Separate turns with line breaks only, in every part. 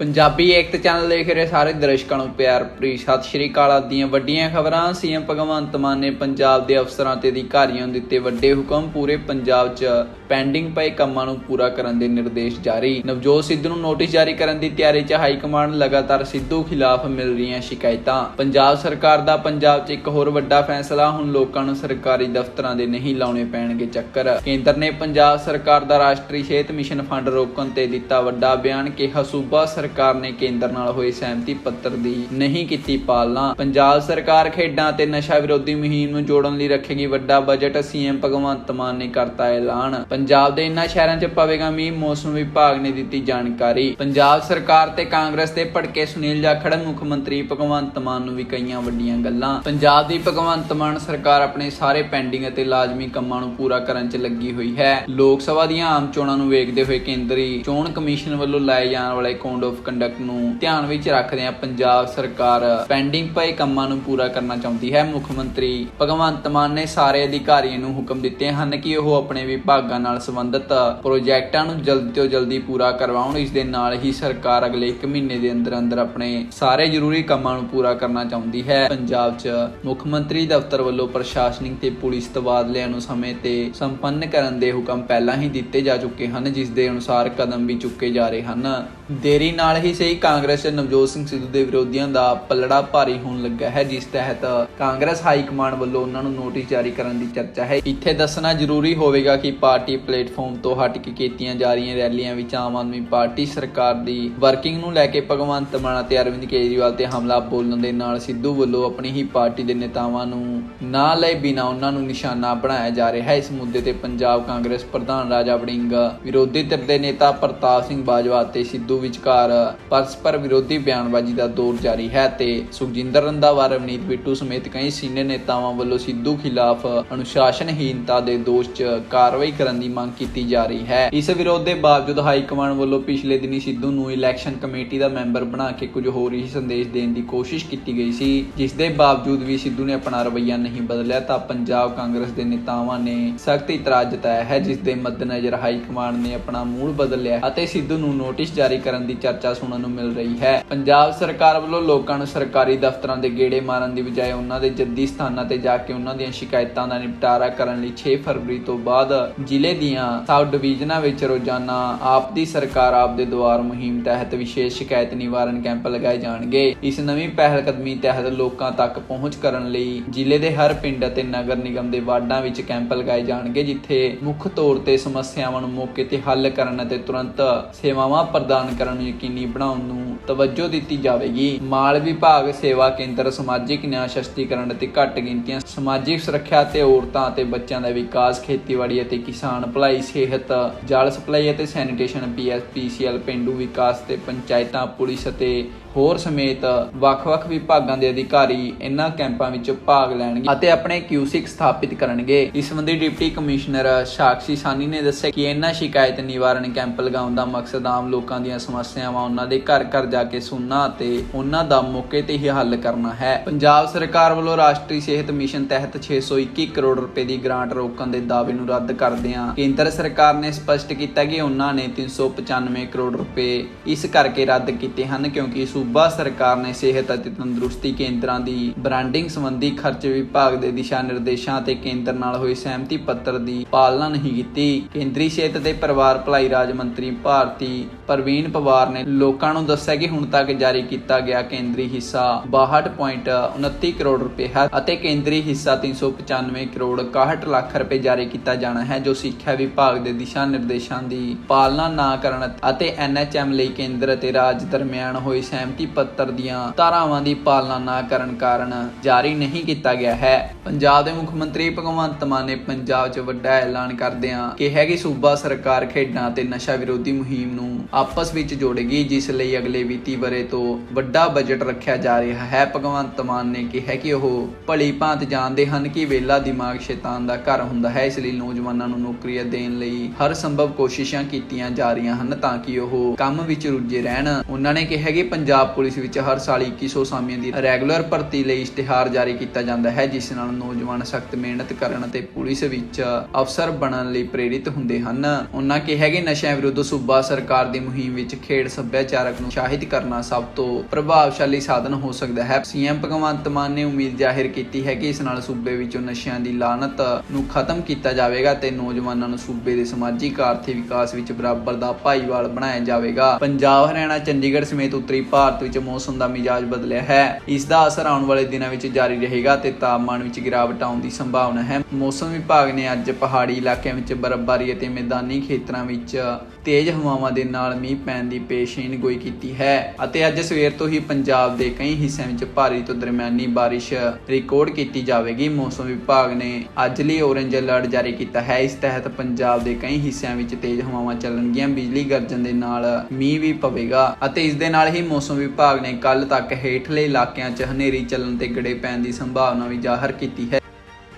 Punjabi ਏਕਤ channel ਦੇਖ ਰਹੇ ਸਾਰੇ ਦਰਸ਼ਕਾਂ ਨੂੰ ਪਿਆਰ ਭਰੀ ਸਤਿ ਸ਼੍ਰੀ ਅਕਾਲ ਆਪ ਵੱਡੀਆਂ ਖਬਰਾਂ। ਸੀਐਮ ਭਗਵੰਤ ਮਾਨ ਨੇ ਪੰਜਾਬ ਦੇ ਅਫਸਰਾਂ ਤੇ ਅਧਿਕਾਰੀਆਂ ਨੂੰ ਦਿੱਤੇ ਵੱਡੇ ਹੁਕਮ ਪੂਰੇ ਪੰਜਾਬ 'ਚ ਪੈਂਡਿੰਗ ਪਏ ਕੰਮਾਂ ਨੂੰ ਪੂਰਾ ਕਰਨ ਦੇ ਨਿਰਦੇਸ਼ ਜਾਰੀ। ਨਵਜੋਤ ਸਿੱਧੂ ਨੂੰ ਨੋਟਿਸ ਜਾਰੀ ਕਰਨ ਦੀ ਤਿਆਰੀ 'ਚ ਹਾਈ ਕਮਾਂਡ ਲਗਾਤਾਰ ਸਿੱਧੂ ਖਿਲਾਫ ਮਿਲ ਰਹੀਆਂ ਸ਼ਿਕਾਇਤਾਂ। ਪੰਜਾਬ ਸਰਕਾਰ ਦਾ ਪੰਜਾਬ 'ਚ ਇੱਕ ਹੋਰ ਵੱਡਾ ਫੈਸਲਾ, ਹੁਣ ਲੋਕਾਂ ਨੂੰ ਸਰਕਾਰੀ ਦਫ਼ਤਰਾਂ ਦੇ ਨਹੀਂ ਲਾਉਣੇ ਪੈਣਗੇ ਚੱਕਰ। ਕੇਂਦਰ ਨੇ ਪੰਜਾਬ ਸਰਕਾਰ ਦਾ ਰਾਸ਼ਟਰੀ ਸਿਹਤ ਮਿਸ਼ਨ ਫੰਡ ਰੋਕਣ ਤੇ ਦਿੱਤਾ ਵੱਡਾ ਬਿਆਨ, ਕਿਹਾ ਸੂਬਾ ਸਰਕਾਰ ਨੇ ਕੇਂਦਰ ਨਾਲ ਹੋਏ ਸਹਿਮਤੀ ਪੱਤਰ ਦੀ ਨਹੀਂ ਕੀਤੀ ਪਾਲਣਾ। ਪੰਜਾਬ ਸਰਕਾਰ ਖੇਡਾਂ ਤੇ ਨਸ਼ਾ ਵਿਰੋਧੀ ਮੁਹਿੰਮ ਨੂੰ ਜੋੜਨ ਲਈ ਰੱਖੇਗੀ ਵੱਡਾ ਬਜਟ, ਸੀਐਮ ਭਗਵੰਤ ਮਾਨ ਨੇ ਕਰਤਾ ਐਲਾਨ। ਪੰਜਾਬ ਦੇ ਇਨ੍ਹਾਂ ਸ਼ਹਿਰਾਂ 'ਚ ਪਵੇਗਾ ਮੀਂਹ, ਮੌਸਮ ਵਿਭਾਗ ਨੇ ਦਿੱਤੀ ਜਾਣਕਾਰੀ। ਪੰਜਾਬ ਸਰਕਾਰ ਤੇ ਕਾਂਗਰਸ ਦੇ ਭੜਕੇ ਸੁਨੀਲ ਜਾਖੜ, ਮੁੱਖ ਮੰਤਰੀ ਭਗਵੰਤ ਮਾਨ ਨੂੰ ਵੀ ਕਈਆਂ ਵੱਡੀਆਂ ਗੱਲਾਂ। ਪੰਜਾਬ ਦੀ ਭਗਵੰਤ ਮਾਨ ਸਰਕਾਰ ਆਪਣੇ ਸਾਰੇ ਪੈਂਡਿੰਗ ਅਤੇ ਲਾਜ਼ਮੀ ਕੰਮਾਂ ਨੂੰ ਪੂਰਾ ਕਰਨ 'ਚ ਲੱਗੀ ਹੋਈ ਹੈ। ਲੋਕ ਸਭਾ ਦੀਆਂ ਆਮ ਚੋਣਾਂ ਨੂੰ ਵੇਖਦੇ ਹੋਏ ਕੇਂਦਰੀ ਚੋਣ ਕਮਿਸ਼ਨ ਵੱਲੋਂ ਲਾਏ ਜਾਣ ਵਾਲੇ ਕੋਡ ਆਫ ਕੰਡਕਟ ਨੂੰ ਧਿਆਨ ਵਿੱਚ ਰੱਖਦਿਆਂ ਪੰਜਾਬ ਸਰਕਾਰ ਪੈਂਡਿੰਗ ਪਏ ਕੰਮਾਂ ਨੂੰ ਪੂਰਾ ਕਰਨਾ ਚਾਹੁੰਦੀ ਹੈ। ਮੁੱਖ ਮੰਤਰੀ ਭਗਵੰਤ ਮਾਨ ਨੇ ਸਾਰੇ ਅਧਿਕਾਰੀਆਂ ਨੂੰ ਹੁਕਮ ਦਿੱਤੇ ਹਨ ਕਿ ਉਹ ਆਪਣੇ ਵਿਭਾਗਾਂ ਨਾਲ ਸੰਬੰਧਿਤ ਪ੍ਰੋਜੈਕਟਾਂ ਨੂੰ ਜਲਦੀ ਤੋਂ ਜਲਦੀ ਪੂਰਾ ਕਰਵਾਉਣ। ਇਸ ਦੇ ਨਾਲ ਹੀ ਸਰਕਾਰ ਅਗਲੇ 1 ਮਹੀਨੇ ਦੇ ਅੰਦਰ ਅੰਦਰ ਆਪਣੇ ਸਾਰੇ ਜ਼ਰੂਰੀ ਕੰਮਾਂ ਨੂੰ ਪੂਰਾ ਕਰਨਾ ਚਾਹੁੰਦੀ ਹੈ। ਪੰਜਾਬ 'ਚ ਮੁੱਖ ਮੰਤਰੀ ਦਫ਼ਤਰ ਵੱਲੋਂ ਪ੍ਰਸ਼ਾਸਨਿਕ ਤੇ ਪੁਲਿਸ ਤਬਾਦਲਿਆਂ ਨੂੰ ਸਮੇਂ ਤੇ ਸੰਪੰਨ ਕਰਨ ਦੇ ਹੁਕਮ ਪਹਿਲਾਂ ਹੀ ਦਿੱਤੇ ਜਾ ਚੁੱਕੇ ਹਨ, ਜਿਸ ਦੇ ਅਨੁਸਾਰ ਕਦਮ ਵੀ ਚੁੱਕੇ ਜਾ ਰਹੇ ਹਨ। ਦੇਰੀ ਨਾਲ ਹੀ ਸਹੀ ਕਾਂਗਰਸ ਨਵਜੋਤ ਸਿੰਘ ਸਿੱਧੂ ਦੇ ਵਿਰੋਧੀਆਂ ਦਾ ਪਲੜਾ ਭਾਰੀ ਹੋਣ ਲੱਗਾ ਹੈ, ਜਿਸ ਤਹਿਤ ਕਾਂਗਰਸ ਹਾਈ ਕਮਾਂਡ ਵੱਲੋਂ ਉਹਨਾਂ ਨੂੰ ਨੋਟਿਸ ਜਾਰੀ ਕਰਨ ਦੀ ਚਰਚਾ ਹੈ। ਇੱਥੇ ਦੱਸਣਾ ਜ਼ਰੂਰੀ ਹੋਵੇਗਾ ਕਿ ਪਾਰਟੀ ਪਲੇਟਫਾਰਮ ਤੋਂ ਹਟ ਕੇ ਕੀਤੀਆਂ ਜਾ ਰਹੀਆਂ ਰੈਲੀਆਂ ਵਿੱਚ ਆਮ ਆਦਮੀ ਪਾਰਟੀ ਸਰਕਾਰ ਦੀ ਵਰਕਿੰਗ ਨੂੰ ਲੈ ਕੇ ਭਗਵੰਤ ਮਾਨ ਅਤੇ ਅਰਵਿੰਦ ਕੇਜਰੀਵਾਲ ਤੇ ਹਮਲਾ ਬੋਲਣ ਦੇ ਨਾਲ ਸਿੱਧੂ ਵੱਲੋਂ ਆਪਣੀ ਹੀ ਪਾਰਟੀ ਦੇ ਨੇਤਾਵਾਂ ਨੂੰ ਨਾ ਲਏ ਬਿਨਾਂ ਉਹਨਾਂ ਨੂੰ ਨਿਸ਼ਾਨਾ ਬਣਾਇਆ ਜਾ ਰਿਹਾ ਹੈ। ਇਸ ਮੁੱਦੇ ਤੇ ਪੰਜਾਬ ਕਾਂਗਰਸ ਪ੍ਰਧਾਨ ਰਾਜਾ ਵੜਿੰਗ ਵਿਰੋਧੀ ਧਿਰ ਦੇ ਨੇਤਾ ਪ੍ਰਤਾਪ ਸਿੰਘ ਬਾਜਵਾ ਅਤੇ ਸਿੱਧੂ ਵਿਚਕਾਰ ਪਰਸਪਰ ਵਿਰੋਧੀ ਬਿਆਨਬਾਜ਼ੀ ਦਾ ਦੌਰ ਜਾਰੀ ਹੈ ਤੇ ਸੁਖਜਿੰਦਰ ਰੰਧਾਵਾ ਰਵਨੀਤ ਬਿੱਟੂ ਸਮੇਤ ਕਈ ਸੀਨੀਅਰ ਨੇਤਾਵਾਂ ਵੱਲੋਂ ਸਿੱਧੂ ਖਿਲਾਫ ਅਨੁਸ਼ਾਸਨਹੀਨਤਾ ਦੇ ਦੋਸ਼ 'ਚ ਕਾਰਵਾਈ ਕਰਨ ਦੀ ਮੰਗ ਕੀਤੀ ਜਾ ਰਹੀ ਹੈ। ਇਸ ਵਿਰੋਧ ਦੇ ਬਾਵਜੂਦ ਹਾਈ ਕਮਾਂਡ ਵੱਲੋਂ ਪਿਛਲੇ ਦਿਨੀ ਸਿੱਧੂ ਨੂੰ ਇਲੈਕਸ਼ਨ ਕਮੇਟੀ ਦਾ ਮੈਂਬਰ ਬਣਾ ਕੇ ਕੁਝ ਹੋਰ ਹੀ ਸੰਦੇਸ਼ ਦੇਣ ਦੀ ਕੋਸ਼ਿਸ਼ ਕੀਤੀ ਗਈ ਸੀ, ਜਿਸ ਦੇ ਬਾਵਜੂਦ ਵੀ ਸਿੱਧੂ ਨੇ ਆਪਣਾ ਰਵੱਈਆ ਨਹੀਂ ਬਦਲਿਆ ਤਾਂ ਪੰਜਾਬ ਕਾਂਗਰਸ ਦੇ ਨੇਤਾਵਾਂ ਨੇ ਸਖਤ ਇਤਰਾਜ਼ ਜਤਾਇਆ ਹੈ, ਜਿਸ ਦੇ ਮੱਦੇਨਜ਼ਰ ਹਾਈ ਕਮਾਂਡ ਨੇ ਆਪਣਾ ਮੂਲ ਬਦਲ ਲਿਆ ਅਤੇ ਸਿੱਧੂ ਨੂੰ ਨੋਟਿਸ ਜਾਰੀ ਕਰਨ ਦੀ ਚਰਚਾ ਸੁਣਨ ਨੂੰ ਮਿਲ ਰਹੀ ਹੈ। ਪੰਜਾਬ ਸਰਕਾਰ ਵੱਲੋਂ ਲੋਕਾਂ ਨੂੰ ਸਰਕਾਰੀ ਦਫ਼ਤਰਾਂ ਦੇ ਗੇੜੇ ਮਾਰਨ ਦੀ ਬਜਾਏ ਉਹਨਾਂ ਦੇ ਜੱਦੀ ਸਥਾਨਾਂ ਤੇ ਜਾ ਕੇ ਉਹਨਾਂ ਦੀਆਂ ਸ਼ਿਕਾਇਤਾਂ ਦਾ ਨਿਪਟਾਰਾ ਕਰਨ ਲਈ 6 ਫਰਵਰੀ ਤੋਂ ਬਾਅਦ ਜ਼ਿਲ੍ਹੇ ਦੀਆਂ ਸਬ ਡਿਵੀਜ਼ਨਾਂ ਵਿੱਚ ਰੋਜ਼ਾਨਾ ਆਪ ਦੀ ਸਰਕਾਰ ਆਪ ਦੇ ਦੁਆਰ ਮੁਹਿੰਮ ਤਹਿਤ ਵਿਸ਼ੇਸ਼ ਸ਼ਿਕਾਇਤ ਨਿਵਾਰਨ ਕੈਂਪ ਲਗਾਏ ਜਾਣਗੇ। ਇਸ ਨਵੀਂ ਪਹਿਲ ਕਦਮੀ ਤਹਿਤ ਲੋਕਾਂ ਤੱਕ ਪਹੁੰਚ ਕਰਨ ਲਈ ਜ਼ਿਲ੍ਹੇ ਦੇ ਹਰ ਪਿੰਡ ਅਤੇ ਨਗਰ ਨਿਗਮ ਦੇ ਵਾਰਡਾਂ ਵਿੱਚ ਕੈਂਪ ਲਗਾਏ ਜਾਣਗੇ, ਜਿੱਥੇ ਮੁੱਖ ਤੌਰ ਤੇ ਸਮੱਸਿਆਵਾਂ ਨੂੰ ਮੌਕੇ ਤੇ ਹੱਲ ਕਰਨ ਅਤੇ ਤੁਰੰਤ ਸੇਵਾਵਾਂ ਪ੍ਰਦਾਨ ਕਰਨ ਨੂੰ ਯਕੀਨੀ ਬਣਾਉਣ ਨੂੰ ਤਵੱਜੋ ਦਿੱਤੀ ਜਾਵੇਗੀ। ਮਾਲ ਵਿਭਾਗ, ਸੇਵਾ ਕੇਂਦਰ, ਸਮਾਜਿਕ ਨਿਆਂ ਸ਼ਸਤੀਕਰਨ ਅਤੇ ਘੱਟ ਗਿਣਤੀਆਂ, ਸਮਾਜਿਕ ਸੁਰੱਖਿਆ ਅਤੇ ਔਰਤਾਂ ਅਤੇ ਬੱਚਿਆਂ ਦਾ ਵਿਕਾਸ, ਖੇਤੀਬਾੜੀ ਅਤੇ ਕਿਸਾਨ ਭਲਾਈ, ਸਿਹਤ, ਜਲ ਸਪਲਾਈ ਅਤੇ ਸੈਨੀਟੇਸ਼ਨ, ਪੀਐਸਪੀਸੀਐਲ, ਪਿੰਡੂ ਵਿਕਾਸ ਤੇ ਪੰਚਾਇਤਾਂ, ਪੁਲਿਸ ਅਤੇ ਹੋਰ ਸਮੇਤ ਵੱਖ-ਵੱਖ ਵਿਭਾਗਾਂ ਦੇ ਅਧਿਕਾਰੀ ਇਨ੍ਹਾਂ ਕੈਂਪਾਂ ਵਿੱਚ ਭਾਗ ਲੈਣਗੇ ਅਤੇ ਆਪਣੇ ਕਿਊਸਿਕ ਸਥਾਪਿਤ ਕਰਨਗੇ। ਇਸ ਸੰਬੰਧੀ ਡਿਪਟੀ ਕਮਿਸ਼ਨਰ ਸਾਕਸ਼ੀ ਸਾਨੀ ਨੇ ਦੱਸਿਆ ਕਿ ਇਨ੍ਹਾਂ ਸ਼ਿਕਾਇਤ ਨਿਵਾਰਣ ਕੈਂਪ ਲਗਾਉਣ ਦਾ ਮਕਸਦ ਆਮ ਲੋਕਾਂ ਦੀਆਂ ਸਮੱਸਿਆਵਾਂ ਉਹਨਾਂ ਦੇ ਘਰ-ਘਰ ਜਾ ਕੇ ਸੁਣਨਾ ਅਤੇ ਉਹਨਾਂ ਦਾ ਮੌਕੇ ਤੇ ਹੀ ਹੱਲ ਕਰਨਾ ਹੈ। ਪੰਜਾਬ ਸਰਕਾਰ ਵੱਲੋਂ ਰਾਸ਼ਟਰੀ ਸਿਹਤ ਮਿਸ਼ਨ ਤਹਿਤ 621 ਕਰੋੜ ਰੁਪਏ ਦੀ ਗ੍ਰਾਂਟ ਰੋਕਣ ਦੇ ਦਾਅਵੇ ਨੂੰ ਰੱਦ ਕਰਦਿਆਂ ਕੇਂਦਰ ਸਰਕਾਰ ਨੇ ਸਪਸ਼ਟ ਕੀਤਾ ਕਿ ਉਹਨਾਂ ਨੇ 395 ਕਰੋੜ ਰੁਪਏ ਇਸ ਕਰਕੇ ਰੱਦ ਕੀਤੇ ਹਨ ਕਿਉਂਕਿ ਸੂਬਾ ਸੂਬਾ ਸਰਕਾਰ ਨੇ ਸਿਹਤ ਅਤੇ ਤੰਦਰੁਸਤੀ ਕੇਂਦਰਾਂ ਦੀ ਬ੍ਰਾਂਡਿੰਗ ਸੰਬੰਧੀ ਖਰਚ ਵਿਭਾਗ ਦੇ ਦਿਸ਼ਾ ਨਿਰਦੇਸ਼ਾਂ ਤੇ ਕੇਂਦਰ ਨਾਲ ਹੋਏ ਸਹਿਮਤੀ ਪੱਤਰ ਦੀ ਪਾਲਣਾ ਨਹੀਂ ਕੀਤੀ। ਕੇਂਦਰੀ ਸਿਹਤ ਤੇ ਪਰਿਵਾਰ ਭਲਾਈ ਰਾਜ ਮੰਤਰੀ ਭਾਰਤੀ ਪ੍ਰਵੀਨ ਪਵਾਰ ਨੇ ਲੋਕਾਂ ਨੂੰ ਦੱਸਿਆ ਕਿ ਹੁਣ ਤੱਕ ਜਾਰੀ ਕੀਤਾ ਗਿਆ ਕੇਂਦਰੀ ਹਿੱਸਾ 62.29 ਕਰੋੜ ਰੁਪਏ ਹੈ ਅਤੇ ਕੇਂਦਰੀ ਹਿੱਸਾ 395 ਕਰੋੜ 61 ਲੱਖ ਰੁਪਏ ਜਾਰੀ ਕੀਤਾ ਜਾਣਾ ਹੈ, ਜੋ ਸਿੱਖਿਆ ਵਿਭਾਗ ਦੇ ਦਿਸ਼ਾ ਨਿਰਦੇਸ਼ਾਂ ਦੀ ਪਾਲਣਾ ਨਾ ਕਰਨ ਅਤੇ ਐਨਐਚਐਮ ਲਈ ਕੇਂਦਰ ਅਤੇ ਰਾਜ ਦਰਮਿਆਨ ਹੋਈ ਸਹਿਮਤੀ ਪੱਤਰ ਦੀਆਂ ਧਾਰਾਵਾਂ ਦੀ ਪਾਲਣਾ ਨਾ ਕਰਨ ਕਾਰਨ ਜਾਰੀ ਨਹੀਂ ਕੀਤਾ ਗਿਆ ਹੈ। ਪੰਜਾਬ ਦੇ ਮੁੱਖ ਮੰਤਰੀ ਭਗਵੰਤ ਮਾਨ ਨੇ ਪੰਜਾਬ 'ਚ ਵੱਡਾ ਐਲਾਨ ਕਰਦਿਆਂ ਕਿਹਾ ਕਿ ਸੂਬਾ ਸਰਕਾਰ ਖੇਡਾਂ ਤੇ ਨਸ਼ਾ ਵਿਰੋਧੀ ਮੁਹਿੰਮ ਨੂੰ ਆਪਸ ਵਿੱਚ ਜੋੜੇਗੀ, ਜਿਸ ਲਈ ਅਗਲੇ ਵਿੱਤੀ ਬਰੇ ਤੋਂ ਵੱਡਾ ਬਜਟ ਰੱਖਿਆ ਜਾ ਰਿਹਾ ਹੈ। ਭਗਵੰਤ ਮਾਨ ਨੇ ਕਿਹਾ ਕਿ ਉਹ ਭਲੀ ਭਾਂਤ ਜਾਣਦੇ ਹਨ ਕਿ ਵੇਲਾ ਦਿਮਾਗ ਸ਼ੈਤਾਨ ਦਾ ਘਰ ਹੁੰਦਾ ਹੈ, ਇਸ ਲਈ ਨੌਜਵਾਨਾਂ ਨੂੰ ਨੌਕਰੀਆਂ ਦੇਣ ਲਈ ਹਰ ਸੰਭਵ ਕੋਸ਼ਿਸ਼ਾਂ ਕੀਤੀਆਂ ਜਾ ਰਹੀਆਂ ਹਨ ਤਾਂ ਕਿ ਉਹ ਕੰਮ ਵਿੱਚ ਰੁੱਝੇ ਰਹਿਣ। ਉਹਨਾਂ ਨੇ ਕਿਹਾ ਕਿ ਪੰਜਾਬ ਪੰਜਾਬ ਪੁਲਿਸ ਵਿੱਚ ਹਰ ਸਾਲ 2100 ਸਾਮੀਆਂ ਦੀ ਰੈਗੂਲਰ ਭਰਤੀ ਲਈ ਇਸ਼ਤਿਹਾਰ ਜਾਰੀ ਕੀਤਾ ਜਾਂਦਾ ਹੈ, ਜਿਸ ਨਾਲ ਨੌਜਵਾਨ ਸਖਤ ਮਿਹਨਤ ਕਰਨ ਅਤੇ ਪੁਲਿਸ ਵਿੱਚ ਅਫਸਰ ਬਣਨ ਲਈ ਪ੍ਰੇਰਿਤ ਹੁੰਦੇ ਹਨ। ਉਹਨਾਂ ਕਿਹਾ ਕਿ ਨਸ਼ਿਆਂ ਵਿਰੁੱਧ ਸੂਬਾ ਸਰਕਾਰ ਦੀ ਮੁਹਿੰਮ ਵਿੱਚ ਖੇਡ ਸੱਭਿਆਚਾਰਕ ਨੂੰ ਉਤਸ਼ਾਹਿਤ ਕਰਨਾ ਸਭ ਤੋਂ ਪ੍ਰਭਾਵਸ਼ਾਲੀ ਸਾਧਨ ਹੋ ਸਕਦਾ ਹੈ। ਸੀਐਮ ਭਗਵੰਤ ਮਾਨ ਨੇ ਉਮੀਦ ਜ਼ਾਹਿਰ ਕੀਤੀ ਹੈ ਕਿ ਇਸ ਨਾਲ ਸੂਬੇ ਵਿੱਚੋਂ ਨਸ਼ਿਆਂ ਦੀ ਲਾਨਤ ਨੂੰ ਖਤਮ ਕੀਤਾ ਜਾਵੇਗਾ ਤੇ ਨੌਜਵਾਨਾਂ ਨੂੰ ਸੂਬੇ ਦੇ ਸਮਾਜਿਕ, ਆਰਥਿਕ ਵਿਕਾਸ ਵਿੱਚ ਬਰਾਬਰ ਦਾ ਭਾਈਵਾਲ ਬਣਾਇਆ ਜਾਵੇਗਾ। ਪੰਜਾਬ, ਹਰਿਆਣਾ, ਚੰਡੀਗੜ੍ਹ ਸਮੇਤ ਉੱਤਰੀ ਭਾਰਤ ਭਾਰਤ ਵਿੱਚ ਮੌਸਮ ਦਾ ਮਿਜਾਜ ਬਦਲਿਆ ਹੈ। ਇਸ ਦਾ ਅਸਰ ਆਉਣ ਵਾਲੇ ਦਿਨਾਂ ਵਿੱਚ ਜਾਰੀ ਰਹੇਗਾ ਤੇ ਤਾਪਮਾਨ ਵਿੱਚ ਗਿਰਾਵਟ ਆਉਣ ਦੀ ਸੰਭਾਵਨਾ ਹੈ। ਮੌਸਮ ਵਿਭਾਗ ਨੇ ਅੱਜ ਪਹਾੜੀ ਇਲਾਕਿਆਂ ਵਿੱਚ ਬਰਫ਼ਬਾਰੀ ਅਤੇ ਮੈਦਾਨੀ ਖੇਤਰਾਂ ਵਿੱਚ ਤੇਜ਼ ਹਵਾਵਾਂ ਦੇ ਨਾਲ ਮੀਂਹ ਪੈਣ ਦੀ ਪੇਸ਼ੀਨਗੋਈ ਕੀਤੀ ਹੈ ਅਤੇ ਅੱਜ ਸਵੇਰ ਤੋਂ ਹੀ ਪੰਜਾਬ ਦੇ ਕਈ ਹਿੱਸਿਆਂ ਵਿੱਚ ਭਾਰੀ ਤੋਂ ਦਰਮਿਆਨੀ ਬਾਰਿਸ਼ ਰਿਕਾਰਡ ਕੀਤੀ ਜਾਵੇਗੀ। ਮੌਸਮ ਵਿਭਾਗ ਨੇ ਅੱਜ ਲਈ ਔਰੇਂਜ ਅਲਰਟ ਜਾਰੀ ਕੀਤਾ ਹੈ। ਇਸ ਤਹਿਤ ਪੰਜਾਬ ਦੇ ਕਈ ਹਿੱਸਿਆਂ ਵਿੱਚ ਤੇਜ਼ ਹਵਾਵਾਂ ਚੱਲਣਗੀਆਂ। ਬਿਜਲੀ ਗਰਜਣ ਦੇ ਨਾਲ ਮੀਂਹ ਵੀ ਪਵੇਗਾ ਅਤੇ ਇਸ ਦੇ ਨਾਲ ਹੀ ਮੌਸਮ ਵਿਭਾਗ ਨੇ ਕੱਲ ਤੱਕ ਹੇਠਲੇ ਇਲਾਕਿਆਂ 'ਚ ਹਨੇਰੀ ਚੱਲਣ ਤੇ ਗੜੇ ਪੈਣ ਦੀ ਸੰਭਾਵਨਾ ਵੀ ਜ਼ਾਹਰ ਕੀਤੀ ਹੈ।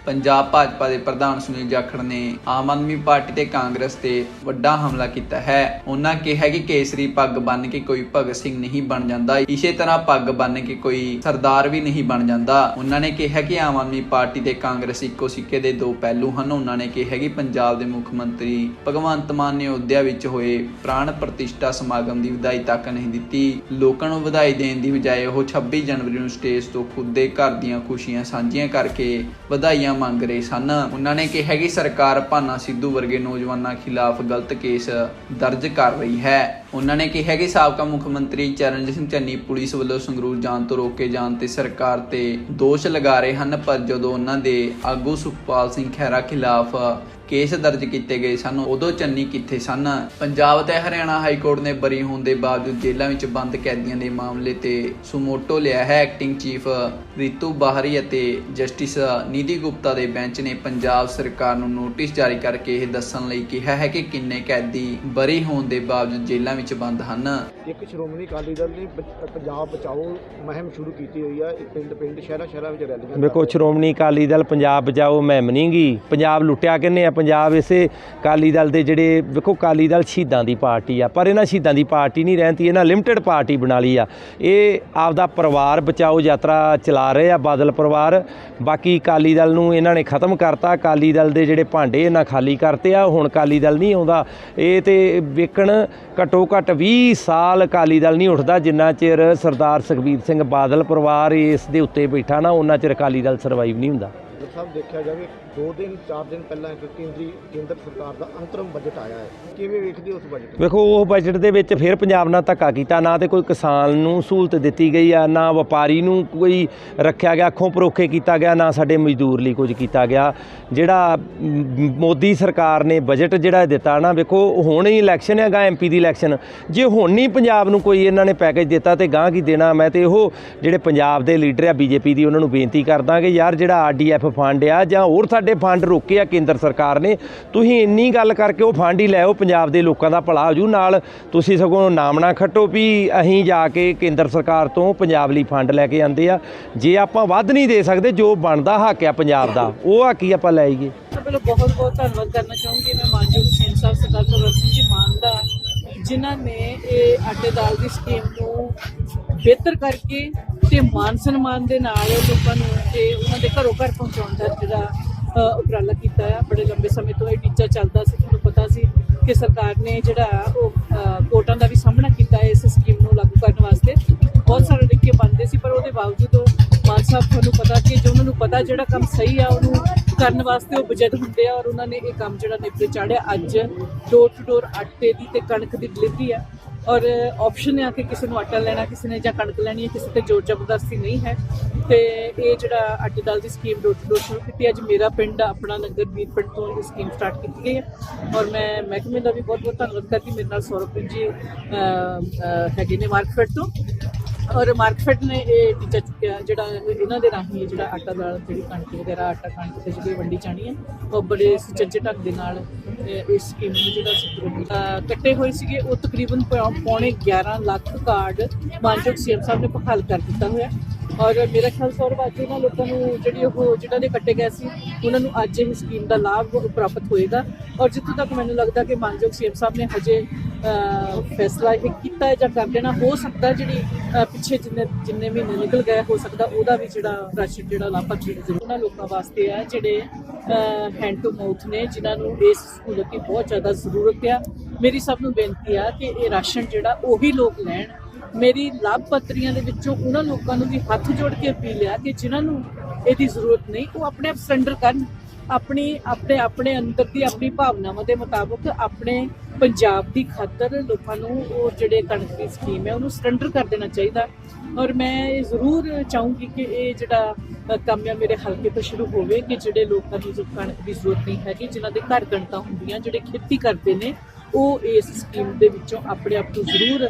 ਪੰਜਾਬ ਭਾਜਪਾ ਦੇ ਪ੍ਰਧਾਨ ਸੁਨੀਲ ਜਾਖੜ ਨੇ ਆਮ ਆਦਮੀ ਪਾਰਟੀ ਤੇ ਕਾਂਗਰਸ ਤੇ ਵੱਡਾ ਹਮਲਾ ਕੀਤਾ ਹੈ। ਉਹਨਾਂ ਕਿਹਾ ਕਿ ਕੇਸਰੀ ਪੱਗ ਬੰਨ ਕੇ ਕੋਈ ਭਗਤ ਸਿੰਘ ਨਹੀਂ ਬਣ ਜਾਂਦਾ। ਇਸੇ ਤਰ੍ਹਾਂ ਪੱਗ ਬੰਨ ਕੇ ਕੋਈ ਸਰਦਾਰ ਵੀ ਨਹੀਂ ਬਣ ਜਾਂਦਾ। ਉਹਨਾਂ ਨੇ ਕਿਹਾ ਕਿ ਆਮ ਆਦਮੀ ਪਾਰਟੀ ਤੇ ਕਾਂਗਰਸ ਇੱਕੋ ਸਿੱਕੇ ਦੇ ਦੋ ਪਹਿਲੂ ਹਨ। ਉਹਨਾਂ ਨੇ ਕਿਹਾ ਕਿ ਪੰਜਾਬ ਦੇ ਮੁੱਖ ਮੰਤਰੀ ਭਗਵੰਤ ਮਾਨ ਨੇ ਅਯੁੱਧਿਆ ਵਿੱਚ ਹੋਏ ਪ੍ਰਾਣ ਪ੍ਰਤਿਸ਼ਠਾ ਸਮਾਗਮ ਦੀ ਵਧਾਈ ਤੱਕ ਨਹੀਂ ਦਿੱਤੀ। ਲੋਕਾਂ ਨੂੰ ਵਧਾਈ ਦੇਣ ਦੀ ਬਜਾਏ ਉਹ 26 ਜਨਵਰੀ ਨੂੰ ਸਟੇਜ ਤੋਂ ਖੁਦ ਦੇ ਘਰ ਦੀਆਂ ਖੁਸ਼ੀਆਂ ਸਾਂਝੀਆਂ ਕਰਕੇ ਵਧਾਈਆਂ ਮੰਗ ਰਹੇ ਸਨ। ਉਹਨਾਂ ਨੇ ਕਿਹਾ ਕਿ ਸਰਕਾਰ ਭਾਨਾ ਸਿੱਧੂ ਵਰਗੇ ਨੌਜਵਾਨਾਂ ਖਿਲਾਫ ਗਲਤ ਕੇਸ ਦਰਜ ਕਰ ਰਹੀ ਹੈ। ਉਹਨਾਂ ਨੇ ਕਿਹਾ ਕਿ ਸਾਬਕਾ ਮੁੱਖ ਮੰਤਰੀ ਚਰਨਜੀਤ ਸਿੰਘ ਚੰਨੀ ਪੁਲਿਸ ਵੱਲੋਂ ਸੰਗਰੂਰ ਜਾਣ ਤੋਂ ਰੋਕੇ ਜਾਣ ਤੇ ਸਰਕਾਰ ਤੇ ਦੋਸ਼ ਲਗਾ ਰਹੇ ਹਨ, ਪਰ ਜਦੋਂ ਉਹਨਾਂ ਦੇ ਆਗੂ ਸੁਖਪਾਲ ਸਿੰਘ ਖਹਿਰਾ ਖਿਲਾਫ ਕੇਸ ਦਰਜ ਕੀਤੇ ਗਏ ਸਨ, ਉਦੋਂ ਚੰਨੀ ਕਿੱਥੇ ਸਨ? ਪੰਜਾਬ ਤੇ ਹਰਿਆਣਾ ਹਾਈ ਕੋਰਟ ਨੇ ਬਰੀ ਹੋਣ ਦੇ ਬਾਵਜੂਦ ਜੇਲ੍ਹਾਂ ਵਿੱਚ ਬੰਦ ਕੈਦੀਆਂ ਦੇ ਮਾਮਲੇ ਤੇ ਸੁਮੋਟੋ ਲਿਆ ਹੈ। ਐਕਟਿੰਗ ਚੀਫ ਰਿਤੂ ਬਾਹਰੀ ਅਤੇ ਜਸਟਿਸ ਨਿਧੀ ਗੁਪਤਾ ਦੇ ਬੈਂਚ ਨੇ ਪੰਜਾਬ ਸਰਕਾਰ ਨੂੰ ਨੋਟਿਸ ਜਾਰੀ ਕਰਕੇ ਇਹ ਦੱਸਣ ਲਈ ਕਿਹਾ ਹੈ ਕਿ ਕਿੰਨੇ ਕੈਦੀ ਬਰੀ ਹੋਣ ਦੇ ਬਾਵਜੂਦ ਜੇਲ੍ਹਾਂ ਵਿੱਚ ਬੰਦ ਹਨ।
ਇੱਕ ਸ਼੍ਰੋਮਣੀ ਅਕਾਲੀ ਦਲ ਨੇ ਪ- ਪੰਜਾਬ ਬਚਾਓ ਮੁਹਿੰਮ ਸ਼ੁਰੂ ਕੀਤੀ ਹੋਈ ਆ। ਇਹ ਪਿੰਡ ਪਿੰਡ ਸ਼ਹਿਰਾਂ ਸ਼ਹਿਰਾਂ ਵਿੱਚ ਰੈਲੀਆਂ
ਵੇਖੋ ਸ਼੍ਰੋਮਣੀ ਅਕਾਲੀ ਦਲ ਪੰਜਾਬ ਬਚਾਓ ਮੁਹਿੰਮ ਨਹੀਂ ਗੀ। ਪੰਜਾਬ ਲੁੱਟਿਆ ਕਿੰਨੇ ਆ? ਪੰਜਾਬ ਇਸੇ ਅਕਾਲੀ ਦਲ ਦੇ ਜਿਹੜੇ ਵੇਖੋ ਅਕਾਲੀ ਦਲ ਸ਼ਹੀਦਾਂ ਦੀ ਪਾਰਟੀ ਆ ਪਰ ਇਹਨਾਂ ਸ਼ਹੀਦਾਂ ਦੀ ਪਾਰਟੀ ਨਹੀਂ ਰਹਿੰਦੀ ਇਹਨਾਂ ਲਿਮਟਿਡ ਪਾਰਟੀ ਬਣਾ ਲਈ ਆ। ਇਹ ਆਪਦਾ ਪਰਿਵਾਰ ਬਚਾਓ ਯਾਤਰਾ ਚਲਾ ਰਹੇ ਆ ਬਾਦਲ ਪਰਿਵਾਰ। ਬਾਕੀ ਅਕਾਲੀ ਦਲ ਨੂੰ ਇਹਨਾਂ ਨੇ ਖਤਮ ਕਰਤਾ। ਅਕਾਲੀ ਦਲ ਦੇ ਜਿਹੜੇ ਭਾਂਡੇ ਇਹਨਾਂ ਖਾਲੀ ਕਰਤੇ ਆ ਹੁਣ ਅਕਾਲੀ ਦਲ ਨਹੀਂ ਆਉਂਦਾ। ਇਹ ਤੇ ਵੇਖਣ ਘੱਟੋ ਘੱਟ 20 ਸਾਲ ਅਕਾਲੀ ਦਲ ਨਹੀਂ ਉੱਠਦਾ, ਜਿੰਨਾ ਚਿਰ ਸਰਦਾਰ ਸੁਖਬੀਰ ਸਿੰਘ ਬਾਦਲ ਪਰਿਵਾਰ ਇਸ ਦੇ ਉੱਤੇ ਬੈਠਾ ਨਾ, ਉਹਨਾਂ ਚਿਰ ਅਕਾਲੀ ਦਲ ਸਰਵਾਈਵ ਨਹੀਂ ਹੁੰਦਾ।
ਸਾਹਿਬ, ਦੇਖਿਆ ਜਾਵੇ 2 ਦਿਨ 4 ਦਿਨ ਪਹਿਲਾਂ ਇੱਕ ਕੇਂਦਰੀ ਕੇਂਦਰ ਸਰਕਾਰ ਦਾ ਅੰਤਰਮ ਬਜਟ ਆਇਆ ਹੈ। ਕਿਵੇਂ ਵੇਖਦੇ ਹੋ ਉਸ ਬਜਟ
ਵੇਖੋ, ਉਹ ਬਜਟ ਦੇ ਵਿੱਚ ਫਿਰ ਪੰਜਾਬ ਨਾਲ ਧੱਕਾ ਕੀਤਾ। ਨਾ ਤੇ ਕੋਈ ਕਿਸਾਨ ਨੂੰ ਸਹੂਲਤ ਦਿੱਤੀ ਗਈ ਆ, ਨਾ ਵਪਾਰੀ ਨੂੰ ਕੋਈ ਰੱਖਿਆ ਗਿਆ, ਅੱਖੋਂ ਪਰੋਖੇ ਕੀਤਾ ਗਿਆ, ਨਾ ਸਾਡੇ ਮਜ਼ਦੂਰ ਲਈ ਕੁਝ ਕੀਤਾ ਗਿਆ। ਜਿਹੜਾ ਮੋਦੀ ਸਰਕਾਰ ਨੇ ਬਜਟ ਜਿਹੜਾ ਦਿੱਤਾ ਨਾ, ਵੇਖੋ, ਹੁਣ ਹੀ ਇਲੈਕਸ਼ਨ ਹੈਗਾ ਐਮਪੀ ਦੀ ਇਲੈਕਸ਼ਨ ਜੇ ਹੁਣ ਨਹੀਂ ਪੰਜਾਬ ਨੂੰ ਕੋਈ ਇਹਨਾਂ ਨੇ ਪੈਕੇਜ ਦਿੱਤਾ ਤੇ ਗਾਂ ਕੀ ਦੇਣਾ? ਮੈਂ ਤੇ ਉਹ ਜਿਹੜੇ ਪੰਜਾਬ ਦੇ ਲੀਡਰ ਆ ਬੀਜੇਪੀ ਦੀ, ਉਹਨਾਂ ਨੂੰ ਬੇਨਤੀ ਕਰਦਾ ਕਿ ਯਾਰ ਜਿਹੜਾ ਆਰਡੀਐਫ ਫੰਡ ਆ ਜਾਂ ਹੋਰ ਸਾਡੇ ਫੰਡ ਰੋਕੇ ਆ ਕੇਂਦਰ ਸਰਕਾਰ ਨੇ। ਤੁਸੀਂ ਇੰਨੀ ਗੱਲ ਕਰਕੇ ਉਹ ਫੰਡ ਹੀ ਲੈ ਪੰਜਾਬ ਦੇ ਲੋਕਾਂ ਦਾ ਭਲਾ ਹੋ ਜੂ। ਨਾਲ ਤੁਸੀਂ ਸਗੋਂ ਨਾਮ ਨਾ ਖੱਟੋ ਵੀ ਅਸੀਂ ਜਾ ਕੇ ਕੇਂਦਰ ਸਰਕਾਰ ਤੋਂ ਪੰਜਾਬ ਲਈ ਫੰਡ ਲੈ ਕੇ ਆਂਦੇ ਆ। ਜੇ ਆਪਾਂ ਵੱਧ ਨਹੀਂ ਦੇ ਸਕਦੇ, ਜੋ ਬਣਦਾ ਹੱਕ ਆ ਪੰਜਾਬ ਦਾ, ਉਹ ਹੱਕ ਹੀ ਆਪਾਂ ਲੈ ਆਈਏ?
ਸਭ ਬਹੁਤ ਬਹੁਤ ਧੰਨਵਾਦ ਕਰਨਾ ਚਾਹੂੰਗੀ। ਮੈਂ ਮਾਨਯੋਗ ਸਿੰਘ ਸਾਹਿਬ ਸਰਦਾਰ ਭਗਤ ਸਿੰਘ ਜੀ ਮਾਨ ਦਾ, ਜਿਨ੍ਹਾਂ ਨੇ ਇਹ ਆਟੇ ਦਾਲ ਦੀ ਸਕੀਮ ਨੂੰ ਬਿਹਤਰ ਕਰਕੇ ਤੇ ਮਾਨ ਸਨਮਾਨ ਦੇ ਨਾਲ ਲੋਕਾਂ ਨੂੰ ਤੇ ਉਹਨਾਂ ਦੇ ਘਰੋਂ ਘਰ ਪਹੁੰਚਾਉਣ ਦਾ ਜਿਹੜਾ ਉਪਰਾਲਾ ਕੀਤਾ ਆ। ਬੜੇ ਲੰਬੇ ਸਮੇਂ ਤੋਂ ਇਹ ਟੀਚਾ ਚੱਲਦਾ ਸੀ। ਤੁਹਾਨੂੰ ਪਤਾ ਸੀ ਕਿ ਸਰਕਾਰ ਨੇ ਜਿਹੜਾ ਉਹ ਅ, ਕੋਟਾਂ ਦਾ ਵੀ ਸਾਹਮਣਾ ਕੀਤਾ ਇਸ ਸਕੀਮ ਨੂੰ ਲਾਗੂ ਕਰਨ ਵਾਸਤੇ। ਬਹੁਤ ਸਾਰੇ ਲਿਖੇ ਬਣਦੇ ਸੀ ਪਰ ਉਹਦੇ ਬਾਵਜੂਦ ਉਹ ਮਾਨ ਸਾਹਿਬ ਤੁਹਾਨੂੰ ਪਤਾ ਕਿ ਜੋ ਉਹਨਾਂ ਨੂੰ ਪਤਾ ਜਿਹੜਾ ਕੰਮ ਸਹੀ ਆ ਉਹਨੂੰ ਕਰਨ ਵਾਸਤੇ ਉਹ ਬਜਟ ਹੁੰਦੇ ਆ ਔਰ ਉਹਨਾਂ ਨੇ ਇਹ ਕੰਮ ਜਿਹੜਾ ਨਿਪਟੇ ਚਾੜਿਆ। ਅੱਜ ਡੋਰ ਟੂ ਡੋਰ ਆਟੇ ਦੀ ਤੇ ਕਣਕ ਦੀ ਡਿਲੀਵਰੀ ਆ। ਔਰ ਆਪਸ਼ਨ ਆ ਕਿ ਕਿਸੇ ਨੂੰ ਆਟਾ ਲੈਣਾ, ਕਿਸੇ ਨੇ ਜਾਂ ਕਣਕ ਲੈਣੀ ਹੈ, ਕਿਸੇ ਤੇ ਜ਼ੋਰ ਜ਼ਬਰਦਸਤੀ ਨਹੀਂ ਹੈ। ਤੇ ਇਹ ਜਿਹੜਾ ਆਟੇ ਦਾਲ ਦੀ ਸਕੀਮ ਡੋਰ ਟੂ ਡੋਰ ਸ਼ੁਰੂ ਕੀਤੀ ਅੱਜ ਮੇਰਾ ਪਿੰਡ ਆਪਣਾ ਨਗਰ ਵੀਰ ਪਿੰਡ ਤੋਂ ਇਹ ਸਕੀਮ ਸਟਾਰਟ ਕੀਤੀ ਗਈ ਹੈ। ਔਰ ਮੈਂ ਮਹਿਕਮੇ ਦਾ ਵੀ ਬਹੁਤ ਬਹੁਤ ਧੰਨਵਾਦ ਕਰਦੀ ਮੇਰੇ ਨਾਲ ਸੌਰਵ ਜੀ ਹੈਗੇ ਨੇ ਮਾਰਕਫੈਟ ਤੋਂ। ਔਰ ਮਾਰਕਫੈਟ ਨੇ ਇਹ ਟੀਚਾ ਜਿਹੜਾ ਇਹਨਾਂ ਦੇ ਰਾਹੀਂ ਜਿਹੜਾ ਆਟਾ ਦਾਲ, ਜਿਹੜੀ ਕਣਕ ਵਗੈਰਾ, ਆਟਾ ਕਣਕ ਤੇ ਜਿਹੜੀ ਵੰਡੀ ਜਾਣੀ ਹੈ, ਉਹ ਬੜੇ ਸੁਚੱਜੇ ਢੰਗ ਦੇ ਨਾਲ ਇਸ ਸਕੀਮ ਨੂੰ ਜਿਹੜਾ ਸੀ ਕੱਟੇ ਹੋਏ ਸੀਗੇ। ਉਹ ਤਕਰੀਬਨ ਪੌ- ਪੌਣੇ 11 ਲੱਖ ਕਾਰਡ ਮਾਨਯੋਗ ਸੀਐਮ ਸਾਹਿਬ ਨੇ ਬਹਾਲ ਕਰ ਦਿੱਤਾ ਹੋਇਆ। ਔਰ ਮੇਰਾ ਖਿਆਲ ਸੌਰਵ ਅੱਜ ਉਹਨਾਂ ਲੋਕਾਂ ਨੂੰ ਜਿਹੜੀ ਉਹ, ਜਿਹਨਾਂ ਦੇ ਕੱਟੇ ਗਏ ਸੀ, ਉਹਨਾਂ ਨੂੰ ਅੱਜ ਇਹ ਸਕੀਮ ਦਾ ਲਾਭ ਪ੍ਰਾਪਤ ਹੋਏਗਾ। ਔਰ ਜਿੱਥੋਂ ਤੱਕ ਮੈਨੂੰ ਲੱਗਦਾ ਕਿ ਮਾਨਯੋਗ ਸੀਐਮ ਸਾਹਿਬ ਨੇ ਹਜੇ ਫੈਸਲਾ ਇਹ ਕੀਤਾ ਜਾਂ ਕਰ ਦੇਣਾ ਹੋ ਸਕਦਾ ਜਿਹੜੀ ਪਿੱਛੇ ਜਿੰਨੇ ਜਿੰਨੇ ਮਹੀਨੇ ਨਿਕਲ ਗਏ, ਹੋ ਸਕਦਾ ਉਹਦਾ ਵੀ ਜਿਹੜਾ ਰਾਸ਼ਨ ਜਿਹੜਾ ਲਾਭਾਰਥੀ ਜ਼ਰੂਰ ਉਹਨਾਂ ਲੋਕਾਂ ਵਾਸਤੇ ਆ, ਜਿਹੜੇ ਹੈਂਡ ਟੂ ਮਾਊਥ ਨੇ, ਜਿਨ੍ਹਾਂ ਨੂੰ ਇਸ ਸਹੂਲਤ ਦੀ ਬਹੁਤ ਜ਼ਿਆਦਾ ਜ਼ਰੂਰਤ ਆ। ਮੇਰੀ ਸਭ ਨੂੰ ਬੇਨਤੀ ਆ ਕਿ ਇਹ ਰਾਸ਼ਨ ਜਿਹੜਾ, ਉਹੀ ਲੋਕ ਲੈਣ। ਮੇਰੀ ਲਾਭਪਾਤਰੀਆਂ ਦੇ ਵਿੱਚੋਂ ਉਹਨਾਂ ਲੋਕਾਂ ਨੂੰ ਵੀ ਹੱਥ ਜੋੜ ਕੇ ਅਪੀਲ ਆ ਕਿ ਜਿਨ੍ਹਾਂ ਨੂੰ ਇਹਦੀ ਜ਼ਰੂਰਤ ਨਹੀਂ, ਉਹ ਆਪਣੇ ਆਪ ਸਰੈਂਡਰ ਕਰਨ। ਆਪਣੀ, ਆਪਣੇ ਆਪਣੇ ਅੰਦਰ ਦੀ ਆਪਣੀ ਭਾਵਨਾਵਾਂ ਦੇ ਮੁਤਾਬਕ ਆਪਣੇ ਪੰਜਾਬ ਦੀ ਖਾਤਰ ਲੋਕਾਂ ਨੂੰ ਉਹ ਜਿਹੜੇ ਕਣਕ ਦੀ ਸਕੀਮ ਹੈ, ਉਹਨੂੰ ਸਰੈਂਡਰ ਕਰ ਦੇਣਾ ਚਾਹੀਦਾ। ਔਰ ਮੈਂ ਇਹ ਜ਼ਰੂਰ ਚਾਹੂੰਗੀ ਕਿ ਇਹ ਜਿਹੜਾ ਕੰਮ ਹੈ ਮੇਰੇ ਹਲਕੇ ਤੋਂ ਸ਼ੁਰੂ ਹੋਵੇ ਕਿ ਜਿਹੜੇ ਲੋਕਾਂ ਨੂੰ ਜੋ ਕਣਕ ਦੀ ਜ਼ਰੂਰਤ ਨਹੀਂ ਹੈਗੀ, ਜਿਨ੍ਹਾਂ ਦੇ ਘਰ ਕਣਕਾਂ ਹੁੰਦੀਆਂ, ਜਿਹੜੇ ਖੇਤੀ ਕਰਦੇ ਨੇ, ਉਹ ਇਸ ਸਕੀਮ ਦੇ ਵਿੱਚੋਂ ਆਪਣੇ ਆਪ ਨੂੰ ਜ਼ਰੂਰ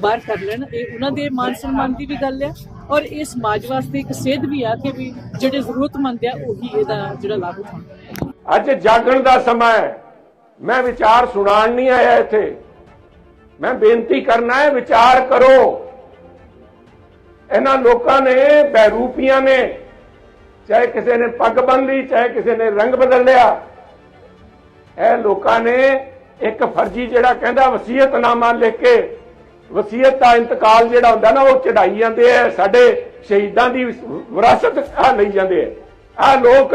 ਬਾਹਰ ਕਰ ਲੈਣ। ਇਹ ਉਹਨਾਂ ਦੇ ਮਾਨ ਸਨਮਾਨ ਦੀ ਵੀ ਗੱਲ ਹੈ ਔਰ ਇਹ ਸਮਾਜ ਵਾਸਤੇ ਇੱਕ ਸੇਧ ਵੀ ਆ ਕਿ ਵੀ ਜਿਹੜੇ ਜ਼ਰੂਰਤਮੰਦ ਆ, ਉਹੀ ਇਹਦਾ ਜਿਹੜਾ ਲਾਭ ਉਠਾਉਣ।
ਅੱਜ ਜਾਗਣ ਦਾ ਸਮਾਂ ਹੈ। ਮੈਂ ਵਿਚਾਰ ਸੁਣਾਉਣ ਨਹੀਂ ਆਇਆ ਇੱਥੇ। ਮੈਂ ਬੇਨਤੀ ਕਰਨਾ ਹੈ, ਵਿਚਾਰ ਕਰੋ। ਇਹਨਾਂ ਲੋਕਾਂ ਨੇ ਬਹਿਰੂਪੀਆਂ ਨੇ, ਚਾਹੇ ਕਿਸੇ ਨੇ ਪੱਗ ਬੰਨ ਲਈ, ਚਾਹੇ ਕਿਸੇ ਨੇ ਰੰਗ ਬਦਲ ਲਿਆ, ਇਹ ਲੋਕਾਂ ਨੇ ਇੱਕ ਫਰਜ਼ੀ ਜਿਹੜਾ ਕਹਿੰਦਾ, ਵਸੀਅਤਨਾਮਾ ਲਿਖ ਕੇ ਵਸੀਅਤ ਦਾ ਇੰਤਕਾਲ ਜਿਹੜਾ ਹੁੰਦਾ ਨਾ, ਉਹ ਚੜਾਈ ਜਾਂਦੇ ਆ, ਸਾਡੇ ਸ਼ਹੀਦਾਂ ਦੀ ਵਿਰਾਸਤ ਆ ਲਈ ਜਾਂਦੇ ਆ। ਆ ਲੋਕ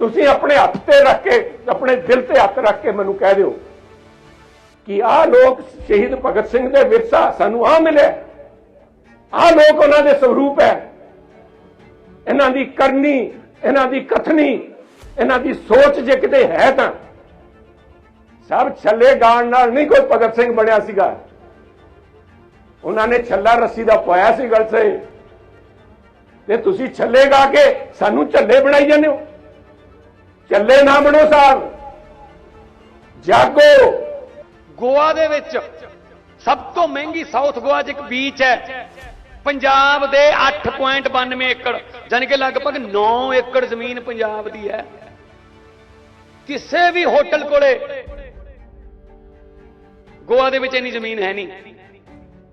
ਤੁਸੀਂ ਆਪਣੇ ਹੱਥ ਤੇ ਰੱਖ ਕੇ, ਆਪਣੇ ਦਿਲ ਤੇ ਹੱਥ ਰੱਖ ਕੇ ਮੈਨੂੰ ਕਹਿ ਦਿਓ ਕਿ ਆਹ ਲੋਕ ਸ਼ਹੀਦ ਭਗਤ ਸਿੰਘ ਦੇ ਵਿਰਸਾ ਸਾਨੂੰ ਆ ਮਿਲਿਆ। ਆਹ ਲੋਕ ਉਹਨਾਂ ਦੇ ਸਰੂਪ ਹੈ। ਇਹਨਾਂ ਦੀ ਕਰਨੀ, ਇਹਨਾਂ ਦੀ ਕਥਨੀ, ਇਹਨਾਂ ਦੀ ਸੋਚ ਜੇ ਕਿਤੇ ਹੈ ਤਾਂ ਸਭ ਛੱਲੇ ਗਾਣ ਨਾਲ ਨਹੀਂ ਕੋਈ ਭਗਤ ਸਿੰਘ ਬਣਿਆ ਸੀਗਾ। ਉਹਨਾਂ ਨੇ ਛੱਲਾ ਰੱਸੀ ਦਾ ਪਾਇਆ ਸੀ ਗਲ ਸੇ। ਤੇ ਤੁਸੀਂ ਛੱਲੇ ਗਾ ਕੇ ਸਾਨੂੰ ਝੱਲੇ ਬਣਾਈ ਜਾਂਦੇ ਹੋ। ਝੱਲੇ ਨਾ ਬਣੋ ਸਾਹਿਬ। ਜਾਗੋ।
ਗੋਆ ਦੇ ਵਿੱਚ ਸਭ ਤੋਂ ਮਹਿੰਗੀ ਸਾਊਥ ਗੋਆ 'ਚ ਇੱਕ ਬੀਚ ਹੈ। ਪੰਜਾਬ ਦੇ 8.92 ਏਕੜ ਯਾਨੀ ਕਿ ਲਗਭਗ 9 ਏਕੜ ਜ਼ਮੀਨ ਪੰਜਾਬ ਦੀ ਹੈ। ਕਿਸੇ ਵੀ ਹੋਟਲ ਕੋਲੇ ਗੋਆ ਦੇ ਵਿੱਚ ਇੰਨੀ ਜ਼ਮੀਨ ਹੈ ਨਹੀਂ।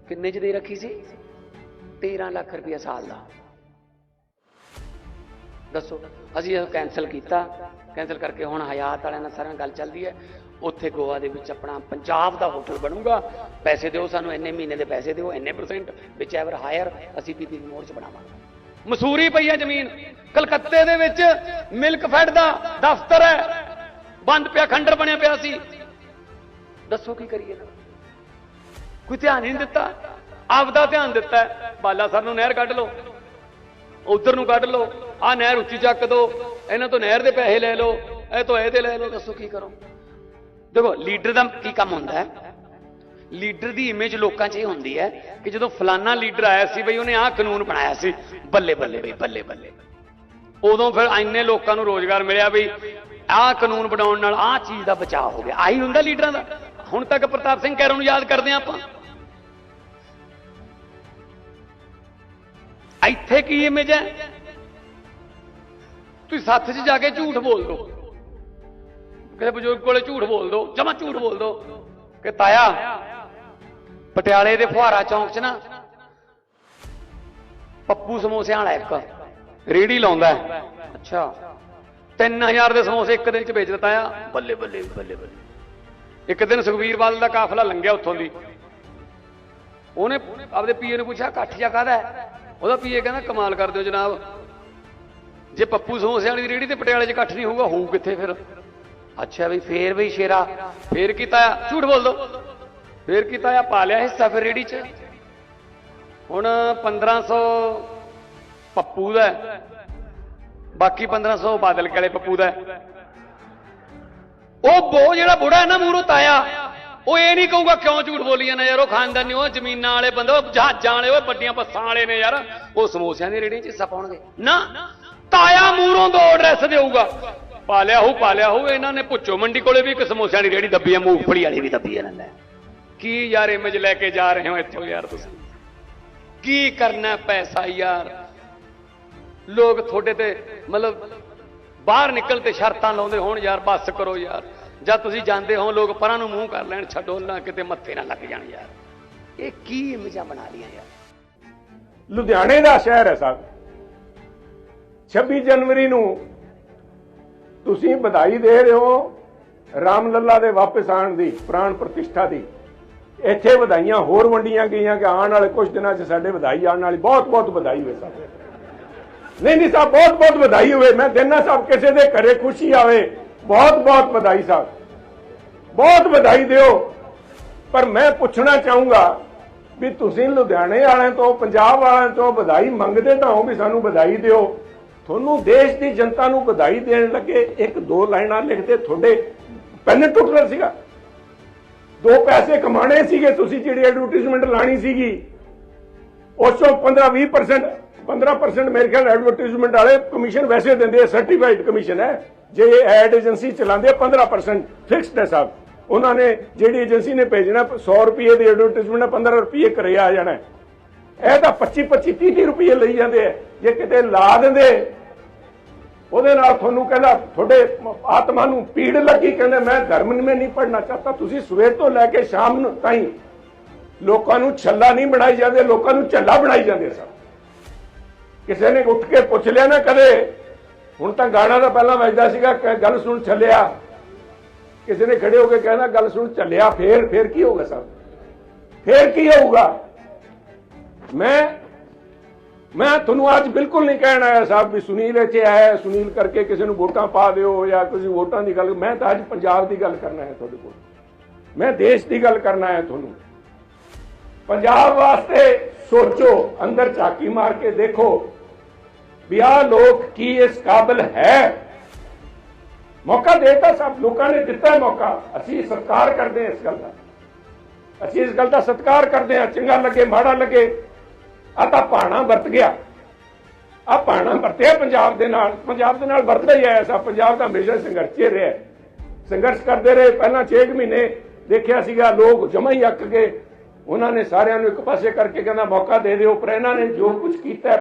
ਕਿੰਨੇ ਚ ਦੇ ਰੱਖੀ ਸੀ? 13 ਲੱਖ ਰੁਪਇਆ ਸਾਲ ਦਾ। ਦੱਸੋ, ਅਸੀਂ ਇਹ ਕੈਨਸਲ ਕੀਤਾ। ਕੈਨਸਲ ਕਰਕੇ ਹੁਣ ਹਯਾਤ ਵਾਲਿਆਂ ਨਾਲ ਸਾਰਿਆਂ ਨਾਲ ਗੱਲ ਚੱਲਦੀ ਹੈ। ਉੱਥੇ ਗੋਆ ਦੇ ਵਿੱਚ ਆਪਣਾ ਪੰਜਾਬ ਦਾ ਹੋਟਲ ਬਣੂਗਾ। ਪੈਸੇ ਦਿਓ ਸਾਨੂੰ, ਇੰਨੇ ਮਹੀਨੇ ਦੇ ਪੈਸੇ ਦਿਓ, ਇੰਨੇ ਪਰਸੈਂਟ ਵਿਚ ਐਵਰ ਹਾਇਰ ਅਸੀਂ ਪੀਪੀ ਮੋੜ ਚ ਬਣਾਵਾਂਗੇ। ਮਸੂਰੀ ਪਈ ਹੈ ਜ਼ਮੀਨ। ਕਲਕੱਤੇ ਦੇ ਵਿੱਚ ਮਿਲਕ ਫੈਡ ਦਾ ਦਫ਼ਤਰ ਹੈ। ਬੰਦ ਪਿਆ, ਖੰਡਰ ਬਣਿਆ ਪਿਆ ਸੀ। ਦੱਸੋ ਕੀ ਕਰੀਏ? ਨਾ ਕੋਈ ਧਿਆਨ ਹੀ ਨਹੀਂ ਦਿੱਤਾ। ਆਪਦਾ ਧਿਆਨ ਦਿੱਤਾ। ਹੈ। ਬਾਲਾ ਸਰ ਨੂੰ ਨਹਿਰ ਕੱਢ ਲਓ। ਉਧਰ ਨੂੰ ਕੱਢ ਲਓ। ਆ ਨਹਿਰ ਉੱਚੀ ਚੱਕ ਦੋ। ਇਹਨਾਂ ਤੋਂ ਨਹਿਰ ਦੇ ਪੈਸੇ ਲੈ ਲਓ। ਇਹ ਤੋਂ ਇਹਦੇ ਲੈ ਲਓ। ਦੱਸੋ ਕੀ ਕਰੋ? ਦੇਖੋ, ਲੀਡਰ ਦਾ ਕੀ ਕੰਮ ਹੁੰਦਾ ਹੈ? ਲੀਡਰ ਦੀ ਇਮੇਜ ਲੋਕਾਂ 'ਚ ਇਹ ਹੁੰਦੀ ਹੈ ਕਿ ਜਦੋਂ ਫਲਾਨਾ ਲੀਡਰ ਆਇਆ ਸੀ ਬਈ, ਉਹਨੇ ਆਹ ਕਾਨੂੰਨ ਬਣਾਇਆ ਸੀ। ਬੱਲੇ ਬੱਲੇ ਬਈ, ਬੱਲੇ ਬੱਲੇ। ਉਦੋਂ ਫਿਰ ਇੰਨੇ ਲੋਕਾਂ ਨੂੰ ਰੋਜ਼ਗਾਰ ਮਿਲਿਆ ਬਈ, ਆਹ ਕਾਨੂੰਨ ਬਣਾਉਣ ਨਾਲ ਆਹ ਚੀਜ਼ ਦਾ ਬਚਾਅ ਹੋ ਗਿਆ। ਆਹੀ ਹੁੰਦਾ ਲੀਡਰਾਂ ਦਾ। ਹੁਣ ਤੱਕ ਪ੍ਰਤਾਪ ਸਿੰਘ ਕੈਰੋਂ ਨੂੰ ਯਾਦ ਕਰਦੇ ਹਾਂ ਆਪਾਂ। ਇੱਥੇ ਕੀ ਇਮੇਜ ਹੈ? ਤੁਸੀਂ ਸੱਥ 'ਚ ਜਾ ਕੇ ਝੂਠ ਬੋਲ ਦੋ। ਕਿਸੇ ਬਜ਼ੁਰਗ ਕੋਲੇ ਝੂਠ ਬੋਲ ਦੋ, ਜਮਾ ਝੂਠ ਬੋਲ ਦੋ। ਕਿ ਤਾਇਆ, ਪਟਿਆਲੇ ਦੇ ਫੁਹਾਰਾ ਚੌਂਕ 'ਚ ਨਾ ਪੱਪੂ ਸਮੋਸਿਆਂ ਵਾਲਾ ਇੱਕ। ਰੇੜੀ ਲਾਉਂਦਾ ਹੈ। ਅੱਛਾ। 3000 ਦੇ ਸਮੋਸੇ ਇੱਕ ਦਿਨ 'ਚ ਵੇਚ ਦਿੱਤਾ ਆ। ਬੱਲੇ ਬੱਲੇ ਬੱਲੇ ਬੱਲੇ। ਇੱਕ ਦਿਨ ਸੁਖਵੀਰ ਬਾਦਲ ਦਾ ਕਾਫਲਾ ਲੰਘਿਆ ਉੱਥੋਂ ਦੀ। ਉਹਨੇ ਆਪਦੇ ਪੀਏ ਨੂੰ ਪੁੱਛਿਆ, ਇਕੱਠ ਜਾ ਕਾਹਦਾ ਉਹਦਾ ਪੀਏ ਕਹਿੰਦਾ ਕਮਾਲ ਕਰਦੇ ਹੋ ਜਨਾਬ। ਜੇ ਪੱਪੂ ਸਮੋਸੇ ਵਾਲੀ ਰੇੜੀ ਤੇ ਪਟਿਆਲੇ 'ਚ ਇਕੱਠ ਨਹੀਂ ਹੋਊਗਾ ਹੋਊ ਕਿੱਥੇ ਫਿਰ? ਅੱਛਾ ਵੀ ਫੇਰ ਵੀ ਸ਼ੇਰਾ। ਫੇਰ ਕੀਤਾ ਆ ਝੂਠ ਬੋਲ ਦੋ। ਫੇਰ ਕੀਤਾ ਆ ਪਾ ਲਿਆ ਹਿੱਸਾ ਫਿਰ ਰੇੜੀ 'ਚ? ਹੁਣ 1500 ਪੱਪੂ ਦਾ ਹੈ, ਬਾਕੀ 1500 ਬਾਦਲ ਕੇ ਵਾਲੇ ਪੱਪੂ ਦਾ ਉਹ ਬੋ ਜਿਹੜਾ ਬੁੜਾ ਹੈ ਨਾ ਮੂਰੋ ਤਾਇਆ। ਉਹ ਇਹ ਨਹੀਂ ਕਹੂਗਾ ਕਿਉਂ ਝੂਠ ਬੋਲੀ ਜਾਂਦਾ ਯਾਰ, ਉਹ ਖਾਨਦਾਨੀ ਉਹ ਜ਼ਮੀਨਾਂ ਵਾਲੇ ਬੰਦੇ, ਉਹ ਜਹਾਜ਼ਾਂ ਵਾਲੇ, ਉਹ ਵੱਡੀਆਂ ਬੱਸਾਂ ਵਾਲੇ ਨੇ ਯਾਰ। ਉਹ ਸਮੋਸਿਆਂ ਦੀ ਰੇੜੀਆਂ 'ਚ ਹਿੱਸਾ ਪਾਉਣਗੇ। ਨਾ, ਤਾਇਆ ਮੂਰੋਂ ਦੋ ਐਡਰੈਸ ਦੇਊਗਾ। ਪਾਲਿਆ ਹੋ ਪਾਲਿਆ ਹੋ ਇਹਨਾਂ ਨੇ ਪੁੱਛੋ। ਮੰਡੀ ਕੋਲੇ ਵੀ ਇੱਕ ਸਮੋਸਿਆਂ ਦੀ ਰੇੜੀ ਦੱਬੀ ਹੈ ਮੂੰਗਫਲੀ ਵਾਲੀ ਵੀ ਦੱਬੀ ਹੈ ਇਹਨਾਂ ਨੇ। ਕੀ ਯਾਰ ਇਮੇਜ ਲੈ ਕੇ ਜਾ ਰਹੇ ਹੋ ਇੱਥੋਂ ਯਾਰ ਤੁਸੀਂ? ਕੀ ਕਰਨਾ ਪੈਸਾ ਯਾਰ? ਲੋਕ ਤੁਹਾਡੇ ਤੇ ਮਤਲਬ ਬਾਹਰ ਨਿਕਲ ਤੇ ਸ਼ਰਤਾਂ ਲਾਉਂਦੇ ਹੋਣ ਯਾਰ, ਬੱਸ ਕਰੋ ਯਾਰ। ਜਦ ਤੁਸੀਂ ਜਾਂਦੇ ਹੋ, ਲੋਕ ਪਰਾਂ ਨੂੰ ਮੂੰਹ ਕਰ ਲੈਣ, ਛੱਡੋ, ਨਾ ਕਿਤੇ ਮੱਥੇ ਨਾ ਲੱਗ ਜਾਣ ਯਾਰ। ਇਹ ਕੀ ਇਮੇਜਾਂ ਬਣਾ ਲੀਆਂ ਯਾਰ?
ਲੁਧਿਆਣੇ ਦਾ ਸ਼ਹਿਰ ਹੈ ਸਾਹਿਬ 26 ਜਨਵਰੀ ਨੂੰ ਤੁਸੀਂ ਵਧਾਈ ਦੇ ਰਹੇ ਹੋ ਰਾਮ ਲੱਲਾ ਦੇ ਵਾਪਸ ਆਉਣ ਦੀ, ਪ੍ਰਾਣ ਪ੍ਰਤਿਸ਼ਠਾ ਦੀ। ਇੱਥੇ ਵਧਾਈਆਂ ਹੋਰ ਵੰਡੀਆਂ ਗਈਆਂ ਕਿ ਆਉਣ ਵਾਲੇ ਕੁਝ ਦਿਨਾਂ 'ਚ ਸਾਡੇ ਵਧਾਈ ਆਉਣ ਵਾਲੀ ਬਹੁਤ ਬਹੁਤ ਵਧਾਈ ਹੋਵੇ ਸਾਹਿਬ ਨਹੀਂ ਨਹੀਂ ਸਾਹਿਬ ਬਹੁਤ ਬਹੁਤ ਵਧਾਈ ਹੋਵੇ। ਮੈਂ ਦਿਨਾ ਸਾਹਿਬ ਕਿਸੇ ਦੇ ਘਰੇ ਖੁਸ਼ੀ ਆਵੇ ਬਹੁਤ ਬਹੁਤ ਵਧਾਈ ਸਾਹਿਬ। ਬਹੁਤ ਵਧਾਈ ਦਿਓ। ਪਰ ਮੈਂ ਪੁੱਛਣਾ ਚਾਹੂੰਗਾ ਵੀ ਤੁਸੀਂ ਲੁਧਿਆਣੇ ਵਾਲਿਆਂ ਤੋਂ, ਪੰਜਾਬ ਵਾਲਿਆਂ ਤੋਂ ਵਧਾਈ ਮੰਗਦੇ ਤਾਂ ਹੋ ਵੀ ਸਾਨੂੰ ਵਧਾਈ ਦਿਓ। ਤੁਹਾਨੂੰ ਦੇਸ਼ ਦੀ ਜਨਤਾ ਨੂੰ ਵਧਾਈ ਦੇਣ ਲੱਗੇ ਇੱਕ ਦੋ ਲਾਈਨਾਂ ਲਿਖਦੇ ਤੁਹਾਡੇ ਪੈਨ ਟੁੱਟਣਾ ਸੀਗਾ। ਦੋ ਪੈਸੇ ਕਮਾਣੇ ਸੀਗੇ ਤੁਸੀਂ ਜਿਹੜੀ ਐਡਵਰਟਾਈਜ਼ਮੈਂਟ ਲਾਣੀ ਸੀਗੀ। ਉਸ ਤੋਂ 15 20% 15% ਮੇਰੇ ਖਿਆਲ ਐਡਵਰਟਾਈਜ਼ਮੈਂਟ ਵਾਲੇ ਕਮਿਸ਼ਨ ਵੈਸੇ ਦਿੰਦੇ ਆ ਸਰਟੀਫਾਈਡ ਕਮਿਸ਼ਨ ਹੈ। ਜੇ ਐਡ ਏਜੰਸੀ ਚਲਾਉਂਦੇ ਆ 15% ਫਿਕਸਡ ਹੈ ਸਾਹਿਬ ਉਹਨਾਂ ਨੇ ਜਿਹੜੀ ਏਜੰਸੀ ਨੇ ਭੇਜਣਾ 100 ਰੁਪਏ ਦੀ ਐਡਵਰਟਾਈਜ਼ਮੈਂਟ 15 ਰੁਪਏ ਘਰੇ ਆ ਜਾਣਾ ਇਹ ਤਾਂ 25 25 30 30 ਰੁਪਏ ਲਈ ਜਾਂਦੇ ਆ। ਜੇ ਕਿਤੇ ਲਾ ਦਿੰਦੇ, ਉਹਦੇ ਨਾਲ ਤੁਹਾਨੂੰ ਕਹਿੰਦਾ, ਤੁਹਾਡੇ ਆਤਮਾ ਨੂੰ ਪੀੜ ਲੱਗੀ, ਕਹਿੰਦੇ, ਮੈਂ ਧਰਮ में ਨਹੀਂ ਪੜਨਾ ਚਾਹਤਾ, ਤੁਸੀਂ ਸਵੇਰ ਤੋਂ ਲੈ ਕੇ ਸ਼ਾਮ ਨੂੰ ਤਾਈਂ ਲੋਕਾਂ ਨੂੰ ਛੱਲਾ ਨਹੀਂ ਬਣਾਈ ਜਾਂਦੇ, ਲੋਕਾਂ ਨੂੰ ਝੱਲਾ ਬਣਾਈ ਜਾਂਦੇ ਸਰ ਕਿਸੇ ਨੇ ਉੱਠ ਕੇ ਪੁੱਛ ਲਿਆ ਨਾ ਕਦੇ ਹੁਣ ਤਾਂ ਗਾਣਾ ਤਾਂ ਪਹਿਲਾਂ ਵੱਜਦਾ ਸੀਗਾ ਗੱਲ ਸੁਣ ਚੱਲਿਆ। ਕਿਸੇ ਨੇ ਖੜੇ ਹੋ ਕੇ ਕਹਿਣਾ, ਗੱਲ ਸੁਣ ਚੱਲਿਆ, ਫੇਰ ਫੇਰ ਕੀ ਹੋਊਗਾ ਸਰ ਫੇਰ ਕੀ ਹੋਊਗਾ? ਮੈਂ ਮੈਂ ਤੁਹਾਨੂੰ ਅੱਜ ਬਿਲਕੁਲ ਨਹੀਂ ਕਹਿਣ ਆਇਆ ਸਾਹਿਬ ਵੀ ਸੁਨੀਲ ਇੱਥੇ ਆਇਆ ਸੁਨੀਲ ਕਰਕੇ ਕਿਸੇ ਨੂੰ ਵੋਟਾਂ ਪਾ ਦਿਓ ਜਾਂ ਕਿਸੇ ਵੋਟਾਂ ਦੀ ਗੱਲ ਮੈਂ ਤਾਂ ਅੱਜ ਪੰਜਾਬ ਦੀ ਗੱਲ ਕਰਨਾ ਹੈ ਤੁਹਾਡੇ ਕੋਲ। ਮੈਂ ਦੇਸ਼ ਦੀ ਗੱਲ ਕਰਨਾ ਹੈ ਤੁਹਾਨੂੰ। ਪੰਜਾਬ ਵਾਸਤੇ ਸੋਚੋ, ਅੰਦਰ ਝਾਕੀ ਮਾਰ ਕੇ ਦੇਖੋ। ਵੀ ਆਹ ਲੋਕ ਕੀ ਇਸ ਕਾਬਲ ਹੈ? ਮੌਕਾ ਦੇਤਾ ਸਭ, ਲੋਕਾਂ ਨੇ ਦਿੱਤਾ ਮੌਕਾ। ਅਸੀਂ ਸਤਿਕਾਰ ਕਰਦੇ ਹਾਂ ਇਸ ਗੱਲ ਦਾ। ਅਸੀਂ ਇਸ ਗੱਲ ਦਾ ਸਤਿਕਾਰ ਕਰਦੇ ਹਾਂ। ਚੰਗਾ ਲੱਗੇ, ਮਾੜਾ ਲੱਗੇ। ਆ ਤਾਂ ਪਾਣਾ ਵਰਤ ਗਿਆ। ਆ ਪਾਣਾ ਵਰਤਿਆ ਪੰਜਾਬ ਦੇ ਨਾਲ। ਪੰਜਾਬ ਦੇ ਨਾਲ ਵਰਤਦਾ ਹੀ ਆਇਆ ਸਾ ਪੰਜਾਬ ਦਾ ਹਮੇਸ਼ਾ ਸੰਘਰਸ਼ 'ਚ ਰਿਹਾ। ਸੰਘਰਸ਼ ਕਰਦੇ ਰਹੇ। ਪਹਿਲਾਂ 6 ਮਹੀਨੇ ਦੇਖਿਆ ਸੀਗਾ ਲੋਕ ਜਮਾ ਹੀ ਅੱਕ ਗਏ। ਉਹਨਾਂ ਨੇ ਸਾਰਿਆਂ ਨੂੰ ਇੱਕ ਪਾਸੇ ਕਰਕੇ ਕਹਿੰਦਾ, ਮੌਕਾ ਦੇ ਦਿਓ। ਪਰ ਇਹਨਾਂ ਨੇ ਜੋ ਕੁਝ ਕੀਤਾ